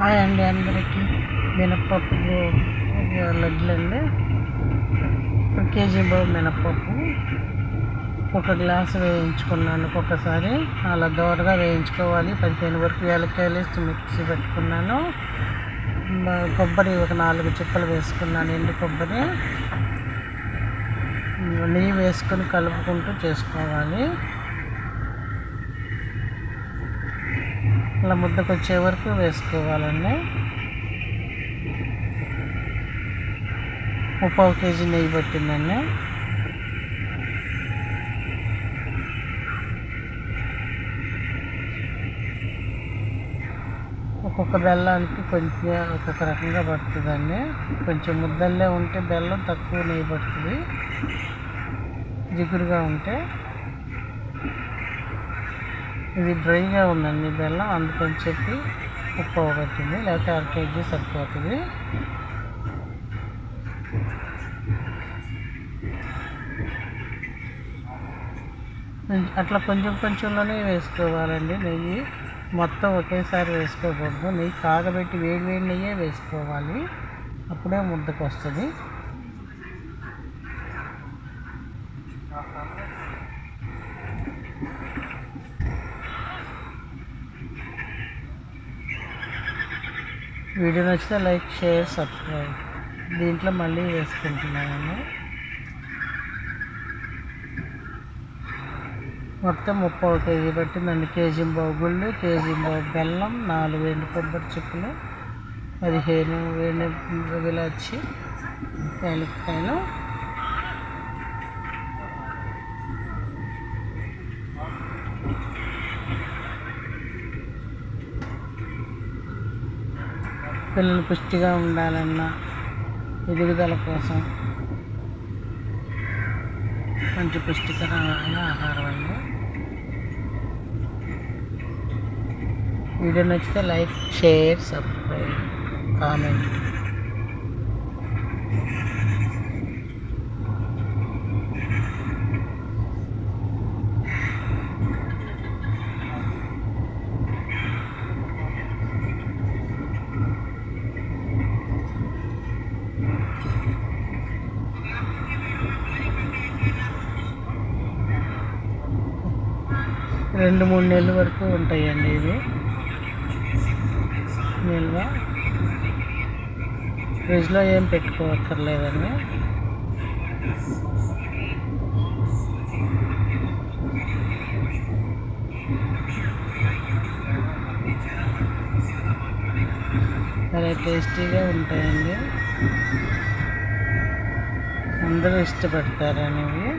Hi అండి అందరికీ. మినప్పప్పు లడ్లండి. ఒక కేజీ బాబు మినప్పప్పు ఒక గ్లాసు వేయించుకున్నాను ఒక్కొక్కసారి. అలా దోరగా వేయించుకోవాలి. పదిహేను వరకు ఏలకాయలు వేసి మిక్సీ పెట్టుకున్నాను. కొబ్బరి ఒక నాలుగు చుక్కలు వేసుకున్నాను ఎండు కొబ్బరి. నెయ్యి వేసుకొని కలుపుకుంటూ చేసుకోవాలి. అలా ముద్దకు వచ్చే వరకు వేసుకోవాలండి. ముప్పావు కేజీ నెయ్యి పట్టిందండి. ఒక్కొక్క బెల్లానికి కొంచెం ఒక్కొక్క రకంగా పడుతుందండి. కొంచెం ముద్దల్లే ఉంటే బెల్లం తక్కువ నెయ్యి పడుతుంది. జిగురుగా ఉంటే ఇది డ్రైగా ఉందండి బెల్లం. అందుకని చెప్పి ఉప్పు పెట్టింది లేకపోతే అర కేజీ సరిపోతుంది. అట్లా కొంచెం కొంచెంలోనే వేసుకోవాలండి నెయ్యి. మొత్తం ఒకేసారి వేసుకోకూడదు. నెయ్యి కాగబెట్టి వేడి వేడి నెయ్యే వేసుకోవాలి. అప్పుడే ముద్దకు వస్తుంది వీడియో నచ్చితే లైక్ షేర్ సబ్స్క్రైబ్. దీంట్లో మళ్ళీ వేసుకుంటున్నాను. మొత్తం ముప్పై కేజీ పట్టిందండి. కేజీ బావు గుళ్ళు కేజీ బావు బెల్లం నాలుగు ఎండు కొబ్బరి చిప్పలు పదిహేను వేణు విలాచి యాలక్కాయలు పిల్లలు పుష్టిగా ఉండాలన్న ఎదుగుదల కోసం మంచి పుష్టికరమైన ఆహారం అండి. వీడియో నచ్చితే లైక్ షేర్ సబ్స్క్రైబ్ కామెంట్. రెండు మూడు నెలల వరకు ఉంటాయండి ఇవి. నిల్వ. ఫ్రిడ్జ్లో ఏం పెట్టుకోవక్కర్లేదండి చాలా టేస్టీగా ఉంటాయండి. అందరూ ఇష్టపడతారు అనేవి